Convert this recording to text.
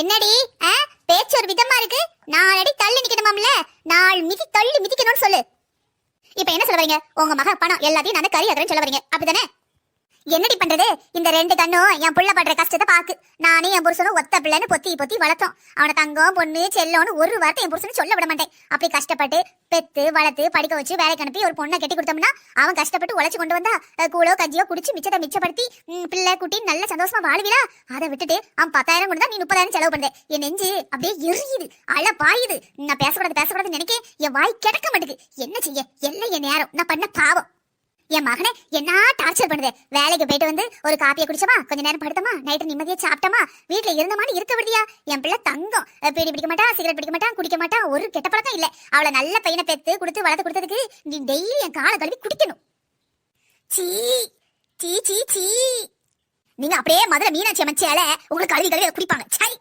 என்னடி பேச்சு ஒரு விதமா இருக்கு. நாலடி தள்ளி நிக்கணுமாம்ல? நாலு மிதி தள்ளி மிதிக்கணும்னு சொல்லு. இப்ப என்ன சொல்ல வரீங்க? உங்க மக பணம் எல்லாத்தையும் நான் கறி ஆக்குறேன்னு சொல்ல வரீங்க. அப்படிதானே என்னடி பண்றது? இந்த ரெண்டு கண்ணும் என் புள்ள படுற கஷ்டத்தை பாக்கு. நானே என் புருஷனும் ஒத்த பிள்ளைன்னு பொத்தி பொத்தி வளர்த்தோம். அவனை தங்கம் பொண்ணு செல்லோன்னு ஒரு வார்த்தை என் புருஷனை சொல்ல விட மாட்டேன். அப்படி கஷ்டப்பட்டு பெத்து வளர்த்து படிக்க வச்சு வேலைக்கு அனுப்பி ஒரு பொண்ணை கட்டி கொடுத்தோம்னா அவன் கஷ்டப்பட்டு உழைச்சு கொண்டு வந்தா கூலோ கூழோ கஞ்சியோ குடிச்சு மிச்சத்தை மிச்சப்படுத்தி பிள்ளை குட்டி நல்ல சந்தோஷமா வாழ்விடா. அதை விட்டுட்டு அவன் பத்தாயிரம் கொண்டு நீ முப்பதாயிரம் செலவு பண்ணுது. என் நெஞ்சு அப்படியே எரியுது அழ பாயுது நான் பேசக்கூடாது பேசக்கூடாதுன்னு நினைக்க என் வாய் கிடக்க மாட்டேங்குது என்ன செய்ய? எல்லாம் என் நேரம். நான் பண்ண பாவம். என் மகனை என்ன டார்ச்சர் பண்ணுது? வேலைக்கு போயிட்டு வந்து ஒரு காப்பியை குடிச்சோமா? கொஞ்ச நேரம் படுத்தமா? நைட்டு நிம்மதியா சாப்பிட்டோமா? வீட்டுல இருந்தமான்னு இருக்க விடுதியா என் பிள்ளை தங்கம். பீடி பிடிக்க மாட்டா சிகரெட் பிடிக்க மாட்டான் குடிக்க மாட்டான் ஒரு கெட்ட பழக்கம் இல்ல. அவளை நல்ல பையனை பெத்து கொடுத்து வளர்த்து கொடுத்ததுக்கு நீ டெய்லி என் காலை கழுவி குடிக்கணும். சீ சீ சீ சீ. நீங்க அப்படியே மதுரை மீனாட்சி அமைச்சால உங்களுக்கு கழுவி கழுவி குடிப்பாங்க. சரி